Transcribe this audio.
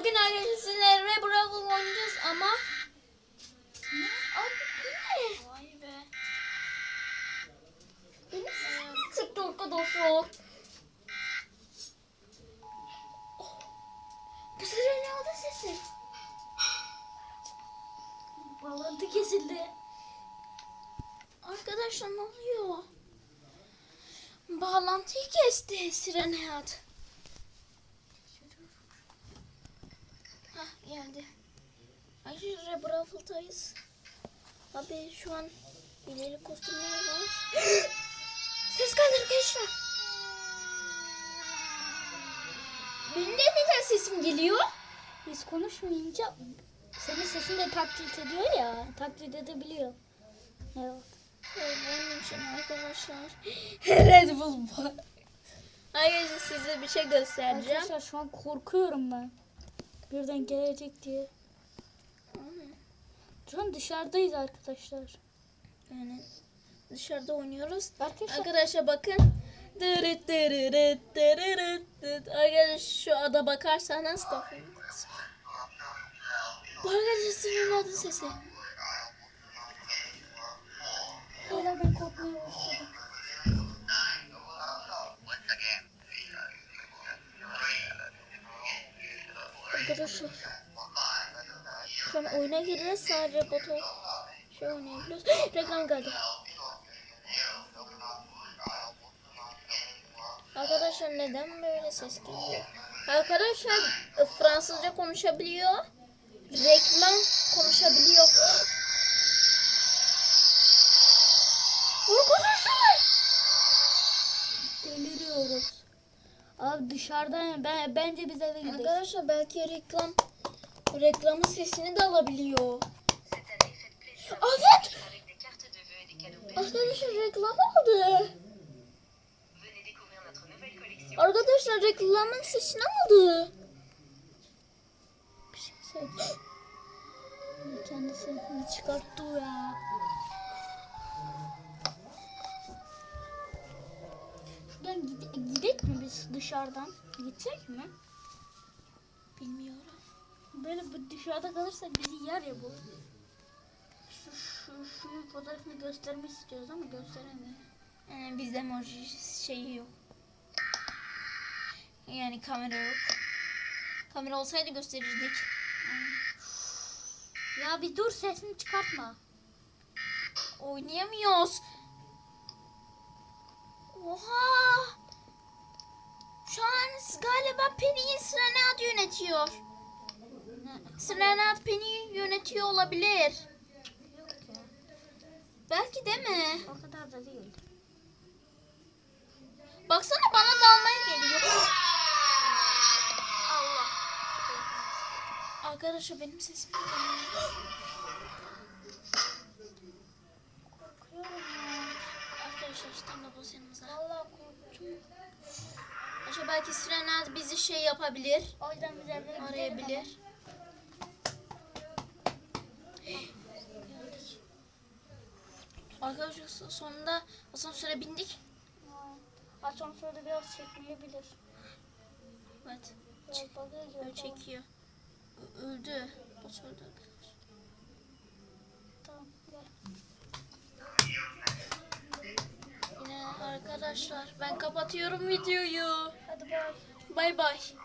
Bugün ve Bravo oynayacağız ama Abi bu ne? Vay be. Benim sesim çıktı arkadaşlar. Bu sefer ne oldu sesi? Bağlantı kesildi. Arkadaşlar ne oluyor? Bağlantıyı kesti Siren Hayat. Geldi. Arkadaşlar Braffle'dayız. Abi şu an ileri kostümler var. Ses geldi arkadaşlar. Benim de neden sesim geliyor? Biz konuşmayınca senin sesin de taklit ediyor ya. Taklit edebiliyor. Evet. Evet, benim için arkadaşlar. Red Bull. Arkadaşlar size bir şey göstereceğim. Arkadaşlar şu an korkuyorum ben. Birden gelecek diye. Şu an dışarıdayız arkadaşlar. Yani dışarıda oynuyoruz. Arkadaşlar Arkadaşlar bakın. Dırıt dırırıt dırırıt dıt. Arkadaşlar şu ada bakarsanız bakın. Bu arkadaşlar senin adın sesi. Arkadaşlar. Şu an oyuna gireceğiz sadece botu şey oynayabiliyoruz. Reklam geldi. Arkadaşlar neden böyle ses geliyor? Arkadaşlar e, Fransızca konuşabiliyor. Reklam konuşabiliyor. Arkadaşlar. Deliriyoruz. Abi dışarıda ben, bence biz eve gidelim. Arkadaşlar belki reklam reklamın sesini de alabiliyor. Evet. Arkadaşlar reklam aldı. Arkadaşlar reklamın sesini aldı. Bir şey söyle. Kendi sesini çıkarttı ya. Dışarıdan? Gitsek mi? Bilmiyorum. Böyle bu dışarıda kalırsak bizi yer ya bu. Şu, şu, şunun fotoğrafını göstermek istiyoruz ama gösteremiyor. Yani bizde emoji şeyi yok. Yani kamera yok. Kamera olsaydı gösterirdik. Ya bir dur sesini çıkartma. Oynayamıyoruz. Oha. Şu an galiba Penny'yi Srenat yönetiyor. Srenat Penny'yi yönetiyor olabilir. Belki de mi? O kadar da değil. Baksana bana dalmaya geliyor. Allah. Arkadaşlar benim sesim. Arkadaşlar da bas yanımıza. Vallahi korkuyorum. Arkadaşlar belki Srenat bizi şey yapabilir. O yüzden biz evlere Arayabilir. Arkadaşlar sonunda asansöre bindik. Asansörde biraz çekmeyebilir. Evet. Çekiyor. Ö- Öldü. Bot öldü arkadaşlar. Tamam gel. Yine arkadaşlar ben kapatıyorum videoyu. the. Bye bye.